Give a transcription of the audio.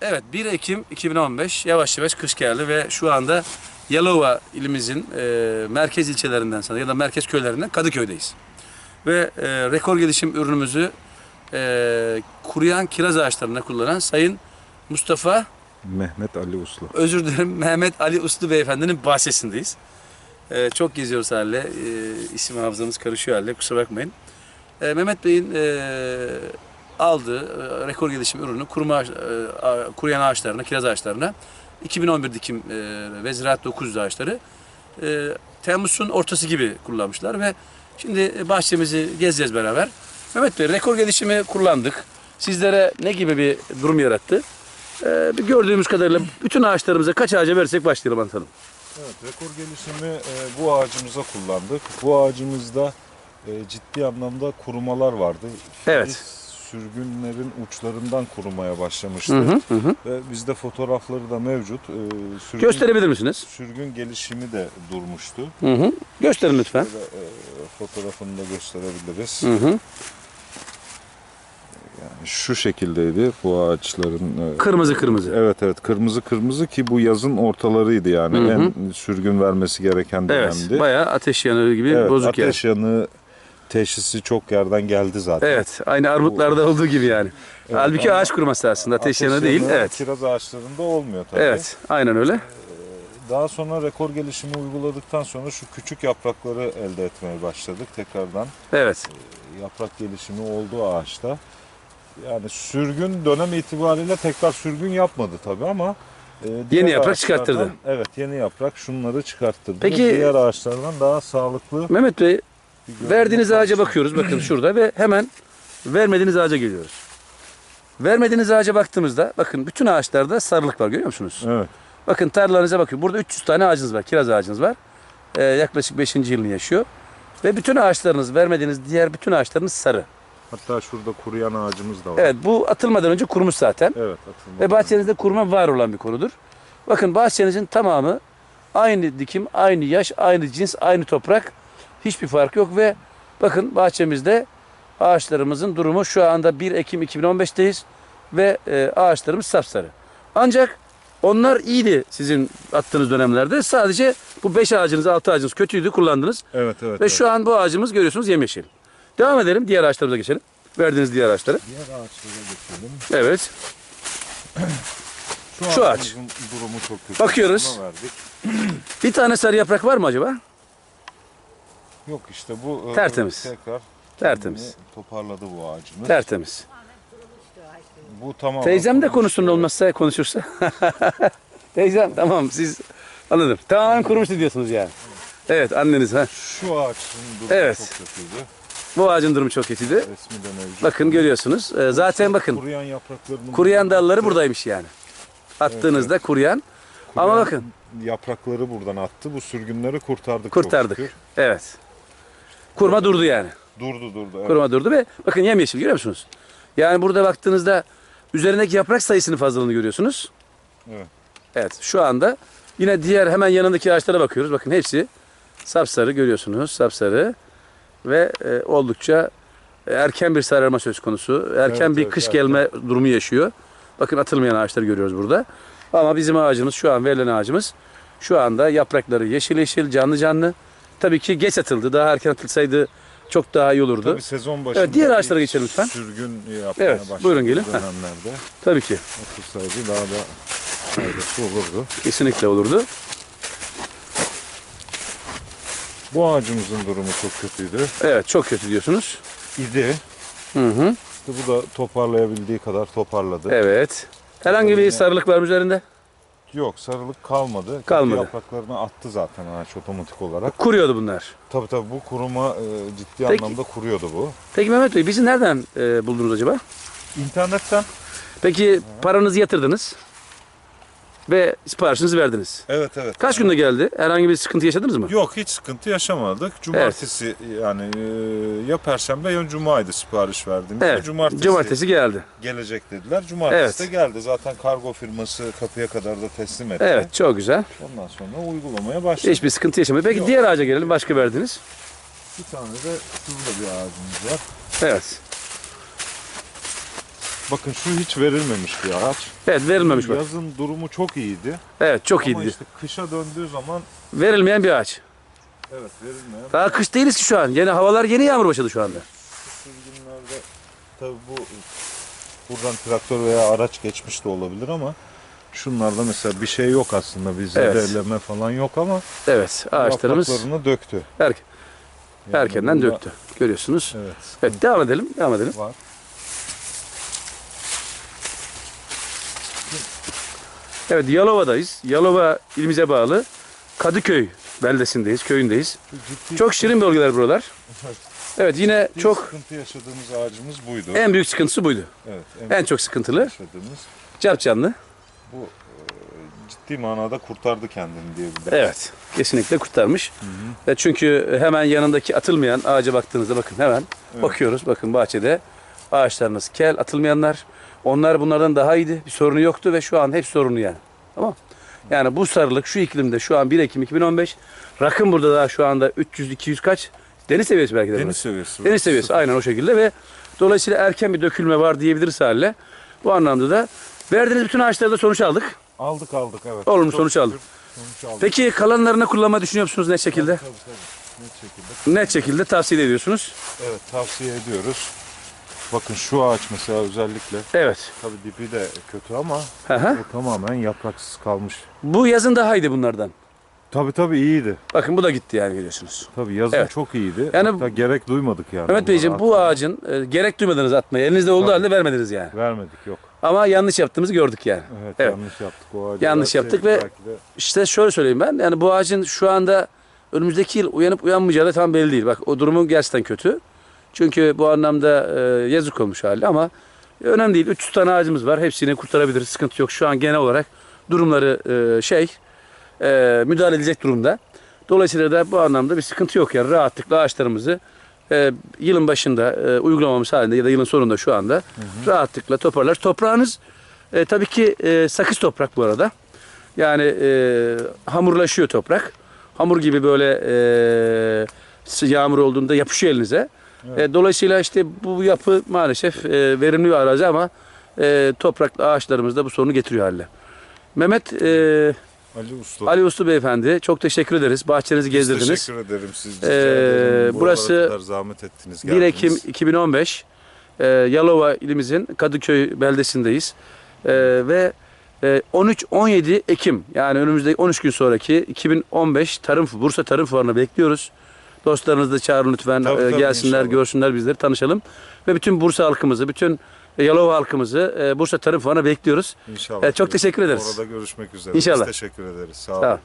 Evet 1 Ekim 2015 yavaş yavaş kış geldi ve şu anda Yalova ilimizin e, merkez ilçelerinden sana ya da merkez köylerinden Kadıköy'deyiz. Ve e, rekor gelişim ürünümüzü e, kuruyan kiraz ağaçlarına kullanan Sayın Mustafa Mehmet Ali Uslu. özür dilerim Mehmet Ali Uslu Beyefendi'nin bahçesindeyiz. E, çok geziyoruz hale. E, isim hafızamız karışıyor hale kusura bakmayın. E, Mehmet Bey'in e, aldığı e, rekor gelişim ürünü kuruma, e, kuruyan ağaçlarına, kiraz ağaçlarına 2011 dikim e, ve Ziraat 900 ağaçları e, Temmuz'un ortası gibi kullanmışlar ve şimdi bahçemizi gezeceğiz beraber. Mehmet Bey rekor gelişimi kullandık. Sizlere ne gibi bir durum yarattı? E, bir gördüğümüz kadarıyla bütün ağaçlarımıza kaç ağaca verirsek başlayalım anlatalım. Evet, rekor gelişimi e, bu ağacımıza kullandık. Bu ağacımızda e, ciddi anlamda kurumalar vardı. Evet. Sürgünlerin uçlarından kurumaya başlamıştı. Hı hı, hı. Ve bizde fotoğrafları da mevcut. E, sürgün, Gösterebilir misiniz? Sürgün gelişimi de durmuştu. Hı hı. Gösterin lütfen. Şöyle, e, fotoğrafını da gösterebiliriz. Hı hı. Yani şu şekildeydi bu ağaçların. e, Kırmızı kırmızı. Evet evet kırmızı kırmızı ki bu yazın ortalarıydı yani Hı hı. en sürgün vermesi gereken Evet. dönemdi. Bayağı ateş yanığı gibi Evet, bozuk yani. ateş yanığı teşhisi çok yerden geldi zaten. Evet. Aynı armutlarda olduğu gibi yani. Evet, Halbuki ağaç kuruması aslında. Ateş, yanığı değil. Evet. Kiraz ağaçlarında olmuyor tabii. Evet. Aynen öyle. Daha sonra rekor gelişimi uyguladıktan sonra şu küçük yaprakları elde etmeye başladık tekrardan. Evet. Yaprak gelişimi oldu ağaçta. Yani sürgün dönem itibariyle tekrar sürgün yapmadı tabii ama e, diğer yaprak çıkarttırdı. Evet yeni yaprak şunları çıkarttırdı. Peki- Diğer ağaçlardan daha sağlıklı. Mehmet Bey verdiğiniz ağaca bakıyoruz. Bakın şurada ve hemen vermediğiniz ağaca geliyoruz. Vermediğiniz ağaca baktığımızda bakın bütün ağaçlarda sarılık var görüyor musunuz? Evet. Bakın tarlalarınıza bakın. Burada 300 tane ağacınız var. Kiraz ağacınız var. Ee, yaklaşık 5. yılını yaşıyor. Ve bütün ağaçlarınız, vermediğiniz diğer bütün ağaçlarınız sarı. Hatta şurada kuruyan ağacımız da var. Evet bu atılmadan önce kurumuş zaten. Evet atılmadı. Ve bahçenizde kuruma var olan bir konudur. Bakın bahçenizin tamamı aynı dikim, aynı yaş, aynı cins, aynı toprak. Hiçbir fark yok ve bakın bahçemizde ağaçlarımızın durumu şu anda 1 Ekim 2015'teyiz ve e, ağaçlarımız sapsarı. Ancak onlar iyiydi sizin attığınız dönemlerde. Sadece bu 5 ağacınız, 6 ağacınız kötüydü kullandınız. Evet evet. Ve evet. şu an bu ağacımız görüyorsunuz yemyeşil. Devam edelim. Diğer ağaçlarımıza geçelim. Verdiğiniz diğer ağaçları. Diğer ağaçlara geçelim. Evet. Şu, Şu ağaç. durumu çok kötü. Bakıyoruz. Bir tane sarı yaprak var mı acaba? Yok işte bu e, Tertemiz. tekrar Tertemiz. toparladı bu ağacımız. Tertemiz. Bu tamam. Teyzem de konuşsun olmazsa konuşursa. Teyzem tamam siz anladım. Tamamen kurumuştu diyorsunuz yani. Evet anneniz ha. Şu ağaçın durumu Evet. çok kötüydü. Bu ağacın durumu çok kötüydü. Resmi de mevcut. Bakın görüyorsunuz. Ee, zaten bakın Kuruyan yapraklarının kuruyan dalları buradaymış yani. Attığınızda kuruyan. Ama bakın yaprakları buradan attı. Bu sürgünleri kurtardık. çok kurtardık. şükür. Evet. Kurma durdu yani. Durdu durdu. Evet. Kuruma durdu ve bakın yemyeşil görüyor musunuz? Yani burada baktığınızda üzerindeki yaprak sayısının fazlalığını görüyorsunuz. Evet. Evet şu anda yine diğer hemen yanındaki ağaçlara bakıyoruz. Bakın hepsi sapsarı görüyorsunuz. Sapsarı ve e, oldukça erken bir sararma söz konusu. Erken Evet, bir evet, kış erken. gelme durumu yaşıyor. Bakın atılmayan ağaçları görüyoruz burada. Ama bizim ağacımız şu an verilen ağacımız şu anda yaprakları yeşil yeşil canlı canlı. Tabii ki geç atıldı. Daha erken atılsaydı çok daha iyi olurdu. Tabii sezon başında Evet, diğer ağaçlara geçelim lütfen. Sürgün yapmaya Evet, buyurun gelin. Heh. dönemlerde Tabii ki. atılsaydı daha da faydası olurdu. Kesinlikle olurdu. Bu ağacımızın durumu çok kötüydü. Evet çok kötü diyorsunuz. İdi. Hı hı. İşte bu da toparlayabildiği kadar toparladı. Evet. Herhangi bir sarılık var mı üzerinde? Yok sarılık kalmadı. Kötü Kalmadı. Yapraklarını attı zaten ağaç otomatik olarak. Kuruyordu bunlar. Tabii tabii bu kuruma e, ciddi Peki. anlamda kuruyordu bu. Peki Mehmet Bey bizi nereden e, buldunuz acaba? İnternetten Peki paranızı yatırdınız ve siparişinizi verdiniz. Evet evet. Kaç günde geldi? Herhangi bir sıkıntı yaşadınız mı? Yok hiç sıkıntı yaşamadık. Cumartesi yani e, ya perşembe ya cumaydı sipariş verdiğimizde. Evet. Cumartesi, Cumartesi geldi. gelecek dediler. Cumartesi de geldi. Zaten kargo firması kapıya kadar da teslim etti. Evet çok güzel. Ondan sonra uygulamaya başladık. Hiçbir sıkıntı yaşamadı. Peki Yok. diğer ağaca gelelim. Başka verdiniz. Bir tane de şurada bir ağacımız var. Evet. Bakın şu hiç verilmemiş bir ağaç. Evet verilmemiş bak. Yazın durumu çok iyiydi. Evet çok Ama iyiydi. işte kışa döndüğü zaman Verilmeyen bir ağaç. evet verilmeyen Daha kış değiliz ki şu an. Yeni havalar yeni yağmur başladı şu anda. sürgünlerde tabi bu buradan traktör veya araç geçmiş de olabilir ama şunlarda mesela bir şey yok aslında bir Evet. zedeleme falan yok ama Evet ağaçlarımız yapraklarını döktü. erken, Yani erkenden bunda- döktü. Görüyorsunuz. Evet. Evet devam edelim. Devam edelim. Var. Evet Yalova'dayız. Yalova ilimize bağlı Kadıköy beldesindeyiz, köyündeyiz. Ciddi Çok şirin bölgeler buralar. Evet yine ciddi çok sıkıntı yaşadığımız ağacımız buydu. en büyük sıkıntısı buydu. evet. En çok sıkıntılı. yaşadığımız Cap canlı. bu e, ciddi manada kurtardı kendini diyebiliriz. Evet. Kesinlikle kurtarmış. Ve çünkü hemen yanındaki atılmayan ağaca baktığınızda bakın hemen Evet. bakıyoruz. Bakın bahçede ağaçlarınız kel atılmayanlar. Onlar bunlardan daha iyiydi. Bir sorunu yoktu ve şu an hep sorunu yani. Tamam. Yani bu sarılık şu iklimde şu an 1 Ekim 2015. Rakım burada daha şu anda 300-200 kaç? Deniz seviyesi belki de. Deniz burası. seviyesi. Deniz seviyesi aynen o şekilde ve dolayısıyla erken bir dökülme var diyebiliriz hale. Bu anlamda da verdiğiniz bütün ağaçlarda sonuç aldık. Aldık aldık evet. Olumlu sonuç şükür aldık. Sonuç aldık. Peki kalanlarını kullanmayı düşünüyor musunuz net şekilde? Tabii, tabii. Net şekilde. Net şekilde tavsiye ediyorsunuz. Evet tavsiye ediyoruz. Bakın şu ağaç mesela özellikle Evet. tabii dibi de kötü ama bu tamamen yapraksız kalmış. Bu yazın daha iyiydi bunlardan. Tabii tabii iyiydi. Bakın bu da gitti yani görüyorsunuz. Tabii yazın Evet. çok iyiydi. Yani- Hatta gerek duymadık yani. Mehmet Beyciğim bu ağacın e, gerek duymadınız atmayı. Elinizde olduğu Tabii. halde vermediniz yani. Vermedik yok. Ama yanlış yaptığımızı gördük yani. Evet, Evet. yanlış yaptık o ağacı. Yanlış verseydik yaptık ve- belki de- İşte şöyle söyleyeyim ben. Yani bu ağacın şu anda önümüzdeki yıl uyanıp uyanmayacağı da tam belli değil. Bak o durumu gerçekten kötü. Çünkü bu anlamda e, yazık olmuş hali ama önemli değil. 300 tane ağacımız var. Hepsini kurtarabiliriz. Sıkıntı yok. Şu an genel olarak durumları e, şey e, müdahale edilecek durumda. Dolayısıyla da bu anlamda bir sıkıntı yok. Yani rahatlıkla ağaçlarımızı e, yılın başında e, uygulamamız halinde ya da yılın sonunda şu anda rahatlıkla toparlar. Toprağınız e, tabii ki e, sakız toprak bu arada. Yani e, hamurlaşıyor toprak. Hamur gibi böyle e, yağmur olduğunda yapışıyor elinize. E, dolayısıyla işte bu yapı maalesef e, verimli bir arazi ama e, topraklı ağaçlarımız da bu sorunu getiriyor haline. Mehmet Ali Usta. Ali Uslu Beyefendi çok teşekkür ederiz. Bahçenizi Biz gezdirdiniz. Teşekkür ederim siz. Ee, burası zahmet ettiniz. 1 Ekim geldiniz. 2015 e, Yalova ilimizin Kadıköy beldesindeyiz. E, ve e, 13-17 Ekim yani önümüzdeki 13 gün sonraki 2015 Tarım Bursa Tarım Fuarı'na bekliyoruz. Dostlarınızı da çağırın lütfen Tabii, e, tabii, gelsinler, inşallah. görsünler bizleri, tanışalım. Ve bütün Bursa halkımızı, bütün e, Yalova halkımızı e, Bursa Tarım Fuarı'na bekliyoruz. İnşallah. Çok teşekkür ederiz. Orada görüşmek üzere. İnşallah. Biz teşekkür ederiz. Sağ olun. Sağ olun.